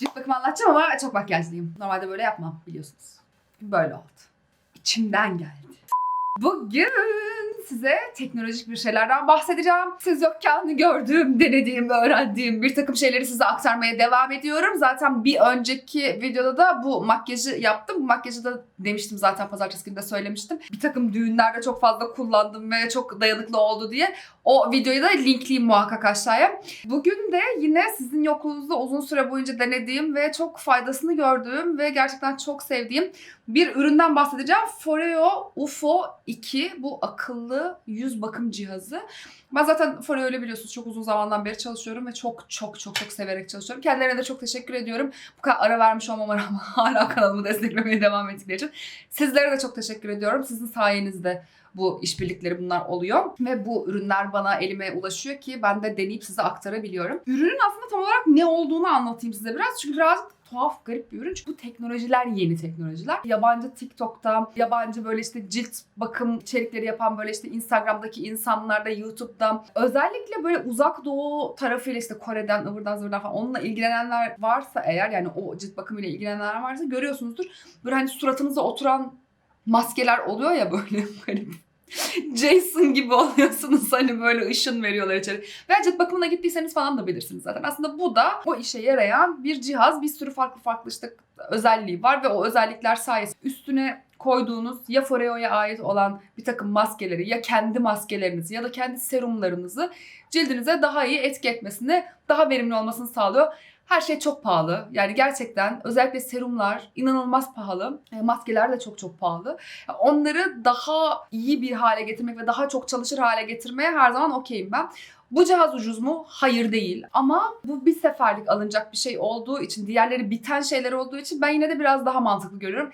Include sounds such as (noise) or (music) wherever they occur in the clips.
Cilt bakımı anlatacağım ama çok makyajlıyım. Normalde böyle yapmam biliyorsunuz. Böyle oldu. İçimden geldi. Bugün size teknolojik bir şeylerden bahsedeceğim. Siz yokken gördüğüm, denediğim, öğrendiğim bir takım şeyleri size aktarmaya devam ediyorum. Zaten bir önceki videoda da bu makyajı yaptım. Bu makyajı da demiştim zaten pazartesi günü de söylemiştim. Bir takım düğünlerde çok fazla kullandım ve çok dayanıklı oldu diye. O videoyu da linkleyeyim muhakkak aşağıya. Bugün de yine sizin yokluğunuzda uzun süre boyunca denediğim ve çok faydasını gördüğüm ve gerçekten çok sevdiğim bir üründen bahsedeceğim. Foreo UFO 2 bu akıllı yüz bakım cihazı. Ben zaten Foreo ile biliyorsunuz çok uzun zamandan beri çalışıyorum ve çok çok çok çok severek çalışıyorum. Kendilerine de çok teşekkür ediyorum. Bu kadar ara vermiş olmama rağmen (laughs) hala kanalımı desteklemeye devam ettikleri için. Sizlere de çok teşekkür ediyorum. Sizin sayenizde bu işbirlikleri bunlar oluyor. Ve bu ürünler bana elime ulaşıyor ki ben de deneyip size aktarabiliyorum. Ürünün aslında tam olarak ne olduğunu anlatayım size biraz. Çünkü biraz tuhaf, garip bir ürün. Çünkü bu teknolojiler yeni teknolojiler. Yabancı TikTok'ta, yabancı böyle işte cilt bakım içerikleri yapan böyle işte Instagram'daki insanlarda, YouTube'da özellikle böyle uzak doğu tarafıyla işte Kore'den, ıvırdan zıvırdan falan onunla ilgilenenler varsa eğer yani o cilt bakımıyla ilgilenenler varsa görüyorsunuzdur. Böyle hani suratınıza oturan maskeler oluyor ya böyle (laughs) garip. Jason gibi oluyorsunuz hani böyle ışın veriyorlar içeri. Ve cilt bakımına gittiyseniz falan da bilirsiniz zaten. Aslında bu da o işe yarayan bir cihaz. Bir sürü farklı farklı işte özelliği var ve o özellikler sayesinde üstüne koyduğunuz ya Foreo'ya ait olan bir takım maskeleri ya kendi maskelerinizi ya da kendi serumlarınızı cildinize daha iyi etki etmesini, daha verimli olmasını sağlıyor. Her şey çok pahalı. Yani gerçekten özellikle serumlar inanılmaz pahalı. E, Maskeler de çok çok pahalı. Onları daha iyi bir hale getirmek ve daha çok çalışır hale getirmeye her zaman okeyim ben. Bu cihaz ucuz mu? Hayır değil. Ama bu bir seferlik alınacak bir şey olduğu için, diğerleri biten şeyler olduğu için ben yine de biraz daha mantıklı görüyorum.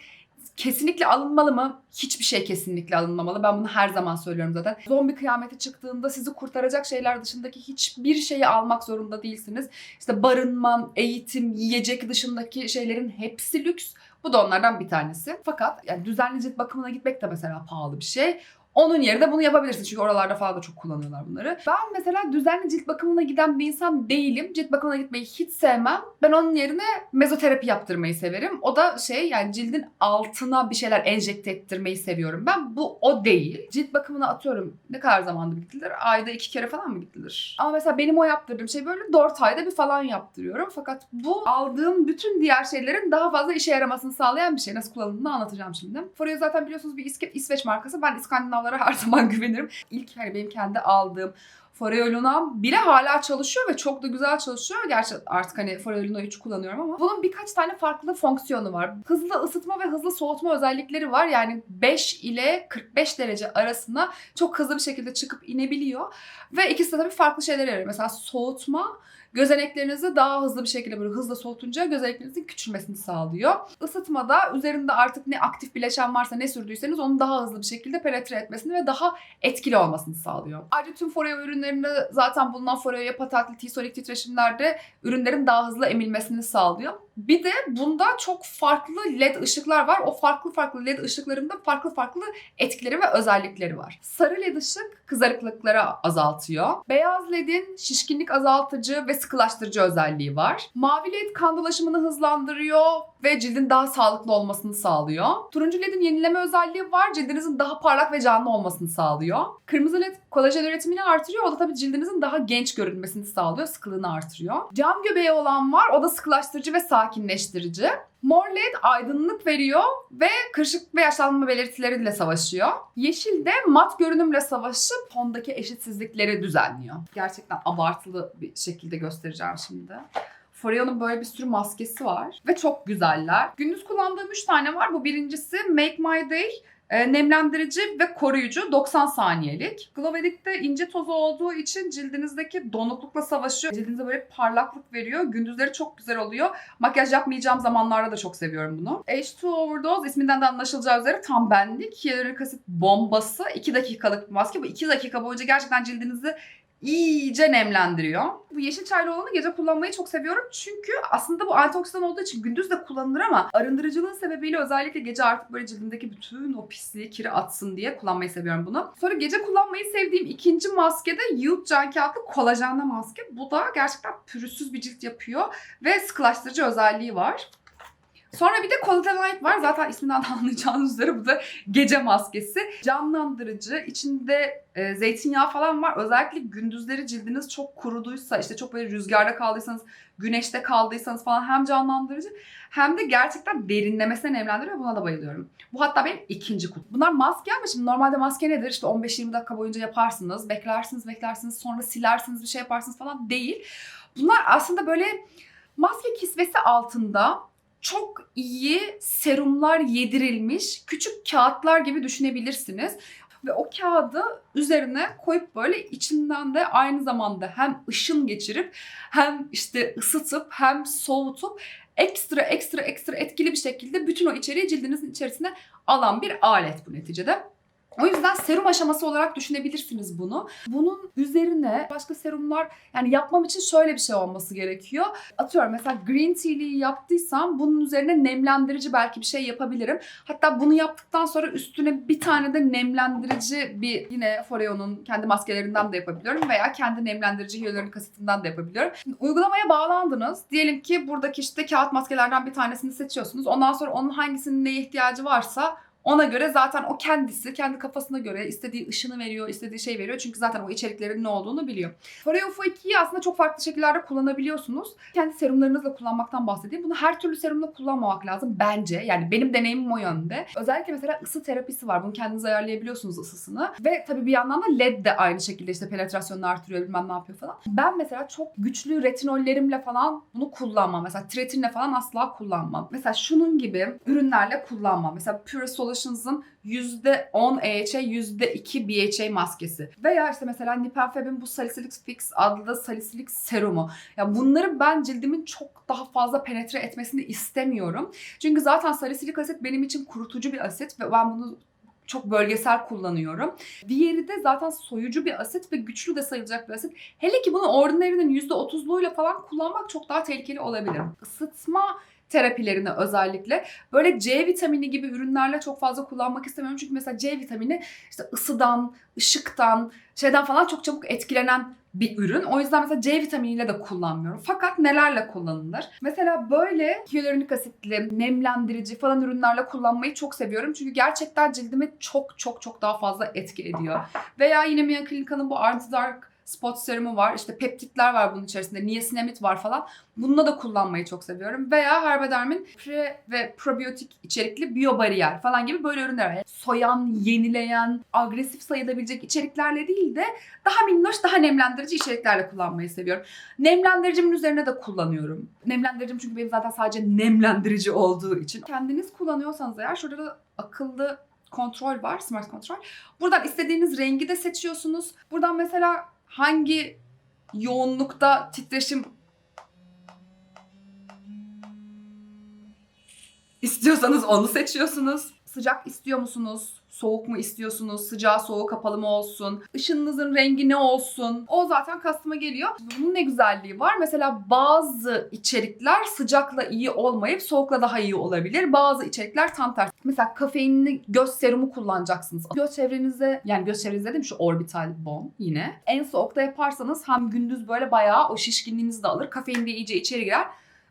Kesinlikle alınmalı mı? Hiçbir şey kesinlikle alınmamalı. Ben bunu her zaman söylüyorum zaten. Zombi kıyameti çıktığında sizi kurtaracak şeyler dışındaki hiçbir şeyi almak zorunda değilsiniz. İşte barınma, eğitim, yiyecek dışındaki şeylerin hepsi lüks. Bu da onlardan bir tanesi. Fakat yani düzenli cilt bakımına gitmek de mesela pahalı bir şey. Onun yerine bunu yapabilirsin. Çünkü oralarda falan da çok kullanıyorlar bunları. Ben mesela düzenli cilt bakımına giden bir insan değilim. Cilt bakımına gitmeyi hiç sevmem. Ben onun yerine mezoterapi yaptırmayı severim. O da şey yani cildin altına bir şeyler enjekte ettirmeyi seviyorum. Ben bu o değil. Cilt bakımına atıyorum ne kadar zamanda gidilir? Ayda iki kere falan mı gidilir? Ama mesela benim o yaptırdığım şey böyle dört ayda bir falan yaptırıyorum. Fakat bu aldığım bütün diğer şeylerin daha fazla işe yaramasını sağlayan bir şey. Nasıl kullanıldığını anlatacağım şimdi. Foreo zaten biliyorsunuz bir İsveç markası. Ben İskandinavlara her (laughs) zaman güvenirim. İlk hani benim kendi aldığım Foreo Luna'm bile hala çalışıyor ve çok da güzel çalışıyor. Gerçi artık hani Foreo Luna 3 kullanıyorum ama bunun birkaç tane farklı fonksiyonu var. Hızlı ısıtma ve hızlı soğutma özellikleri var. Yani 5 ile 45 derece arasında çok hızlı bir şekilde çıkıp inebiliyor. Ve ikisi de tabii farklı şeyler yarıyor. Mesela soğutma gözeneklerinizi daha hızlı bir şekilde böyle hızla soğutunca gözeneklerinizin küçülmesini sağlıyor. Isıtmada üzerinde artık ne aktif bileşen varsa ne sürdüyseniz onu daha hızlı bir şekilde penetre etmesini ve daha etkili olmasını sağlıyor. Ayrıca tüm Foreo ürünlerinde zaten bulunan Foreo'ya patatli T-Sonic titreşimlerde ürünlerin daha hızlı emilmesini sağlıyor. Bir de bunda çok farklı led ışıklar var. O farklı farklı led ışıklarında farklı farklı etkileri ve özellikleri var. Sarı led ışık kızarıklıkları azaltıyor. Beyaz ledin şişkinlik azaltıcı ve sıkılaştırıcı özelliği var. Mavi led kan dolaşımını hızlandırıyor ve cildin daha sağlıklı olmasını sağlıyor. Turuncu ledin yenileme özelliği var. Cildinizin daha parlak ve canlı olmasını sağlıyor. Kırmızı led kolajen üretimini artırıyor. O da tabii cildinizin daha genç görünmesini sağlıyor. Sıkılığını artırıyor. Cam göbeği olan var. O da sıkılaştırıcı ve sakinleştirici. Mor led aydınlık veriyor ve kırışık ve yaşlanma belirtileriyle savaşıyor. Yeşil de mat görünümle savaşıp tondaki eşitsizlikleri düzenliyor. Gerçekten abartılı bir şekilde göstereceğim şimdi. Foreo'nun böyle bir sürü maskesi var ve çok güzeller. Gündüz kullandığım 3 tane var. Bu birincisi Make My Day e, nemlendirici ve koruyucu 90 saniyelik. Glow Addict'te ince tozu olduğu için cildinizdeki donuklukla savaşıyor. Cildinize böyle parmaklık veriyor. Gündüzleri çok güzel oluyor. Makyaj yapmayacağım zamanlarda da çok seviyorum bunu. H2 Overdose isminden de anlaşılacağı üzere tam benlik. Hyaluronik asit bombası. 2 dakikalık bir maske. Bu 2 dakika boyunca gerçekten cildinizi iyice nemlendiriyor. Bu yeşil çaylı olanı gece kullanmayı çok seviyorum. Çünkü aslında bu antioksidan olduğu için gündüz de kullanılır ama arındırıcılığın sebebiyle özellikle gece artık böyle cildimdeki bütün o pisliği, kiri atsın diye kullanmayı seviyorum bunu. Sonra gece kullanmayı sevdiğim ikinci maske de Youth Can Kağıtlı kolajenli maske. Bu da gerçekten pürüzsüz bir cilt yapıyor ve sıkılaştırıcı özelliği var. Sonra bir de Collagen Light var. Zaten isminden de (laughs) anlayacağınız üzere bu da gece maskesi. Canlandırıcı. içinde e, zeytinyağı falan var. Özellikle gündüzleri cildiniz çok kuruduysa, işte çok böyle rüzgarda kaldıysanız, güneşte kaldıysanız falan hem canlandırıcı hem de gerçekten derinlemesine nemlendiriyor. Buna da bayılıyorum. Bu hatta benim ikinci kutum. Bunlar maske ama şimdi normalde maske nedir? İşte 15-20 dakika boyunca yaparsınız. Beklersiniz, beklersiniz. Sonra silersiniz, bir şey yaparsınız falan değil. Bunlar aslında böyle maske kisvesi altında çok iyi serumlar yedirilmiş küçük kağıtlar gibi düşünebilirsiniz. Ve o kağıdı üzerine koyup böyle içinden de aynı zamanda hem ışın geçirip hem işte ısıtıp hem soğutup ekstra ekstra ekstra etkili bir şekilde bütün o içeriği cildinizin içerisine alan bir alet bu neticede. O yüzden serum aşaması olarak düşünebilirsiniz bunu. Bunun üzerine başka serumlar yani yapmam için şöyle bir şey olması gerekiyor. Atıyorum mesela green tea'liği yaptıysam bunun üzerine nemlendirici belki bir şey yapabilirim. Hatta bunu yaptıktan sonra üstüne bir tane de nemlendirici bir yine Foreo'nun kendi maskelerinden de yapabiliyorum veya kendi nemlendirici hyaluronik asitinden de yapabiliyorum. Şimdi uygulamaya bağlandınız. Diyelim ki buradaki işte kağıt maskelerden bir tanesini seçiyorsunuz. Ondan sonra onun hangisinin neye ihtiyacı varsa ona göre zaten o kendisi kendi kafasına göre istediği ışını veriyor, istediği şey veriyor. Çünkü zaten o içeriklerin ne olduğunu biliyor. Foreo F2'yi aslında çok farklı şekillerde kullanabiliyorsunuz. Kendi serumlarınızla kullanmaktan bahsedeyim. Bunu her türlü serumla kullanmamak lazım bence. Yani benim deneyimim o yönde. Özellikle mesela ısı terapisi var. Bunu kendiniz ayarlayabiliyorsunuz ısısını. Ve tabii bir yandan da LED de aynı şekilde işte penetrasyonunu artırıyor bilmem ne yapıyor falan. Ben mesela çok güçlü retinollerimle falan bunu kullanmam. Mesela tretinle falan asla kullanmam. Mesela şunun gibi ürünlerle kullanmam. Mesela Pure Solutions'ın %10 EHA, %2 BHA maskesi. Veya işte mesela Nipenfab'in bu Salicylic Fix adlı salisilik serumu. Ya bunları ben cildimin çok daha fazla penetre etmesini istemiyorum. Çünkü zaten salisilik asit benim için kurutucu bir asit ve ben bunu çok bölgesel kullanıyorum. Diğeri de zaten soyucu bir asit ve güçlü de sayılacak bir asit. Hele ki bunu Ordinary'nin %30'luğuyla falan kullanmak çok daha tehlikeli olabilir. Isıtma terapilerini özellikle böyle C vitamini gibi ürünlerle çok fazla kullanmak istemiyorum. Çünkü mesela C vitamini işte ısıdan, ışıktan, şeyden falan çok çabuk etkilenen bir ürün. O yüzden mesela C vitaminiyle de kullanmıyorum. Fakat nelerle kullanılır? Mesela böyle hyaluronik asitli, nemlendirici falan ürünlerle kullanmayı çok seviyorum. Çünkü gerçekten cildime çok çok çok daha fazla etki ediyor. Veya yine Mia Clinica'nın bu Anti Dark spot serumu var. İşte peptitler var bunun içerisinde. Niacinamid var falan. Bununla da kullanmayı çok seviyorum. Veya Herbederm'in pre ve probiyotik içerikli biyobariyer falan gibi böyle ürünler var. Soyan, yenileyen, agresif sayılabilecek içeriklerle değil de daha minnoş, daha nemlendirici içeriklerle kullanmayı seviyorum. Nemlendiricimin üzerine de kullanıyorum. Nemlendiricim çünkü benim zaten sadece nemlendirici olduğu için. Kendiniz kullanıyorsanız eğer şurada da akıllı kontrol var, smart kontrol. Buradan istediğiniz rengi de seçiyorsunuz. Buradan mesela hangi yoğunlukta titreşim istiyorsanız onu seçiyorsunuz. Sıcak istiyor musunuz? Soğuk mu istiyorsunuz? Sıcağı soğuk kapalı mı olsun? Işınınızın rengi ne olsun? O zaten kastıma geliyor. Bunun ne güzelliği var? Mesela bazı içerikler sıcakla iyi olmayıp soğukla daha iyi olabilir. Bazı içerikler tam tersi. Mesela kafeinli göz serumu kullanacaksınız. Göz çevrenize yani göz çevrenizde değil mi? Şu orbital bone yine. En soğukta yaparsanız hem gündüz böyle bayağı o şişkinliğinizi de alır. Kafein de iyice içeri girer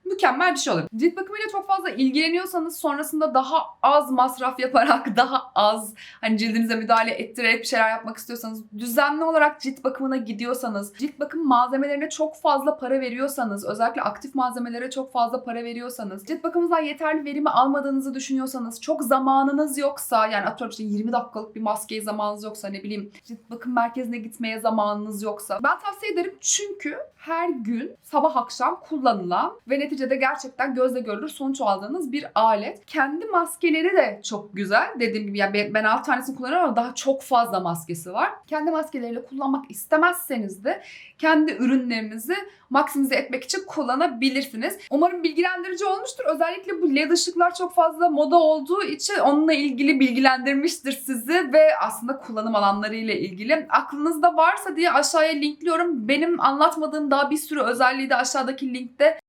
mükemmel bir şey olur. Cilt bakımıyla çok fazla ilgileniyorsanız sonrasında daha az masraf yaparak (laughs) daha az hani cildinize müdahale ettirerek bir şeyler yapmak istiyorsanız düzenli olarak cilt bakımına gidiyorsanız cilt bakım malzemelerine çok fazla para veriyorsanız özellikle aktif malzemelere çok fazla para veriyorsanız cilt bakımınızdan yeterli verimi almadığınızı düşünüyorsanız çok zamanınız yoksa yani atıyorum işte 20 dakikalık bir maskeye zamanınız yoksa ne bileyim cilt bakım merkezine gitmeye zamanınız yoksa ben tavsiye ederim çünkü her gün sabah akşam kullanılan ve neticede neticede gerçekten gözle görülür sonuç aldığınız bir alet. Kendi maskeleri de çok güzel. Dediğim gibi ya ben ben 6 tanesini kullanıyorum ama daha çok fazla maskesi var. Kendi maskeleriyle kullanmak istemezseniz de kendi ürünlerinizi maksimize etmek için kullanabilirsiniz. Umarım bilgilendirici olmuştur. Özellikle bu led ışıklar çok fazla moda olduğu için onunla ilgili bilgilendirmiştir sizi ve aslında kullanım alanları ile ilgili. Aklınızda varsa diye aşağıya linkliyorum. Benim anlatmadığım daha bir sürü özelliği de aşağıdaki linkte